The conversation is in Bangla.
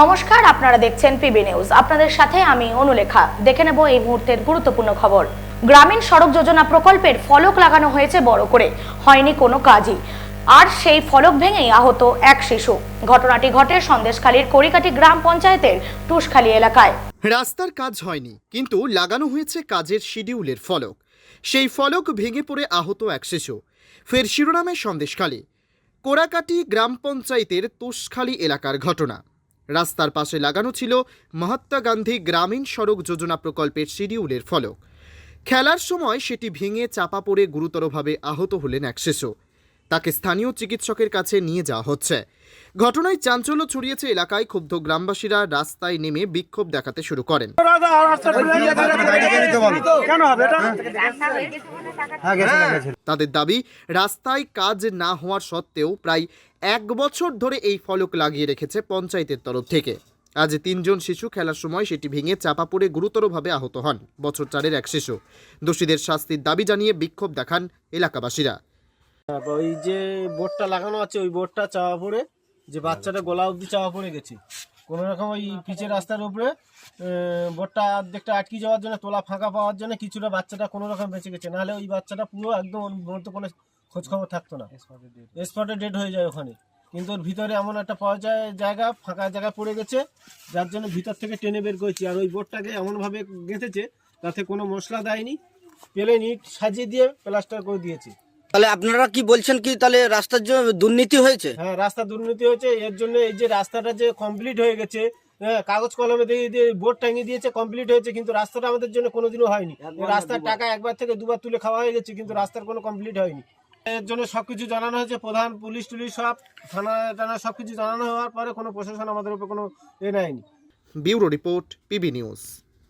নমস্কার, আপনারা দেখছেন পিবি নিউজ আপনাদের সাথে আমি অনুলেখা। দেখে নেব এই মুহূর্তের গুরুত্বপূর্ণ খবর। গ্রামীণ সড়ক যোজনা প্রকল্পের ফলক লাগানো হয়েছে বড় করে। হয়নি কোনো কাজই। আর সেই ফলক ভেঙেই আহত এক শিশু। ঘটনাটি ঘটে সন্দেশখালীর করিকাটি গ্রাম পঞ্চায়েতের টুসখালী এলাকায়। রাস্তার কাজ হয়নি, কিন্তু লাগানো হয়েছে কাজের শিডিউলের ফলক। সেই ফলক ভেঙে পড়ে আহত এক শিশু। ফের শিরোনামে সন্দেশখালী। কোরাকাটি গ্রাম পঞ্চায়েতের তোষখালী এলাকার ঘটনা। রাস্তার পাশে লাগানো ছিল মহাত্মা গান্ধী গ্রামীণ সড়ক যোজনা প্রকল্পের শিডিউলের ফলক। খেলার সময় সেটি ভেঙে চাপা পড়ে গুরুতরভাবে আহত হলেন এক শিশু। তাকে স্থানীয় চিকিৎসকের কাছে নিয়ে যাওয়া হচ্ছে। ঘটনায় চাঞ্চল্য ছড়িয়েছে এলাকায় ক্ষুব্ধ গ্রামবাসীরা রাস্তায় নেমে বিক্ষোভ দেখাতে শুরু করেন। তাদের দাবি, রাস্তায় কাজ না হওয়ার সত্ত্বেও প্রায় এক বছর ধরে এই ফলক লাগিয়ে রেখেছে পঞ্চায়েতের তরফ থেকে। আজ তিনজন শিশু খেলার সময় সেটি ভেঙে চাপা পড়ে গুরুতরভাবে আহত হন। বছর চারের এক শিশু। দোষীদের শাস্তির দাবি জানিয়ে বিক্ষোভ দেখান এলাকাবাসীরা। ওই যে বোর্ডটা লাগানো আছে, ওই বোর্ডটা চাওয়া পড়ে, যে বাচ্চাটা গলা অবধি চাওয়া পড়ে গেছে। কোনো রকম ওই পিচের রাস্তার উপরে বোর্ডটা অর্ধেকটা আটকে যাওয়ার জন্য, তোলা ফাঁকা পাওয়ার জন্য কিছুটা বাচ্চাটা কোনো রকম বেঁচে গেছে। নাহলে ওই বাচ্চাটা পুরো একদম ওর মধ্যে কোনো খোঁজ থাকতো না। স্পটে ডেড হয়ে যায় ওখানে। কিন্তু ওর ভিতরে এমন একটা পাওয়া যায়, জায়গা, ফাঁকা জায়গা পড়ে গেছে, যার জন্য ভিতর থেকে টেনে বের করেছি। আর ওই বোর্ডটাকে এমনভাবে গেঁথেছে তাতে কোনো মশলা দেয়নি। পেলে নিট সাজিয়ে দিয়ে প্লাস্টার করে দিয়েছে। তাহলে আপনারা কি বলছেন কি তাহলে রাস্তার জন্য দুর্নীতি হয়েছে? হ্যাঁ রাস্তা দুর্নীতি হয়েছে এর জন্য এই যে রাস্তাটা যে কমপ্লিট হয়ে গেছে হ্যাঁ, কাগজ কলমে দিয়ে দিয়ে বোর্ড টাঙিয়ে দিয়েছে কমপ্লিট হয়েছে কিন্তু রাস্তাটা আমাদের জন্য কোনোদিনও হয়নি। রাস্তার টাকা একবার থেকে দুবার তুলে খাওয়া হয়ে গেছে কিন্তু রাস্তার কোনো কমপ্লিট হয়নি। এর জন্য সবকিছু জানানো হয়েছে প্রধান পুলিশ টুলিশ সব থানা টানা সবকিছু জানানো হওয়ার পরে কোনো প্রশাসন আমাদের উপর কোনো এ নেয়নি। Bureau report PB news.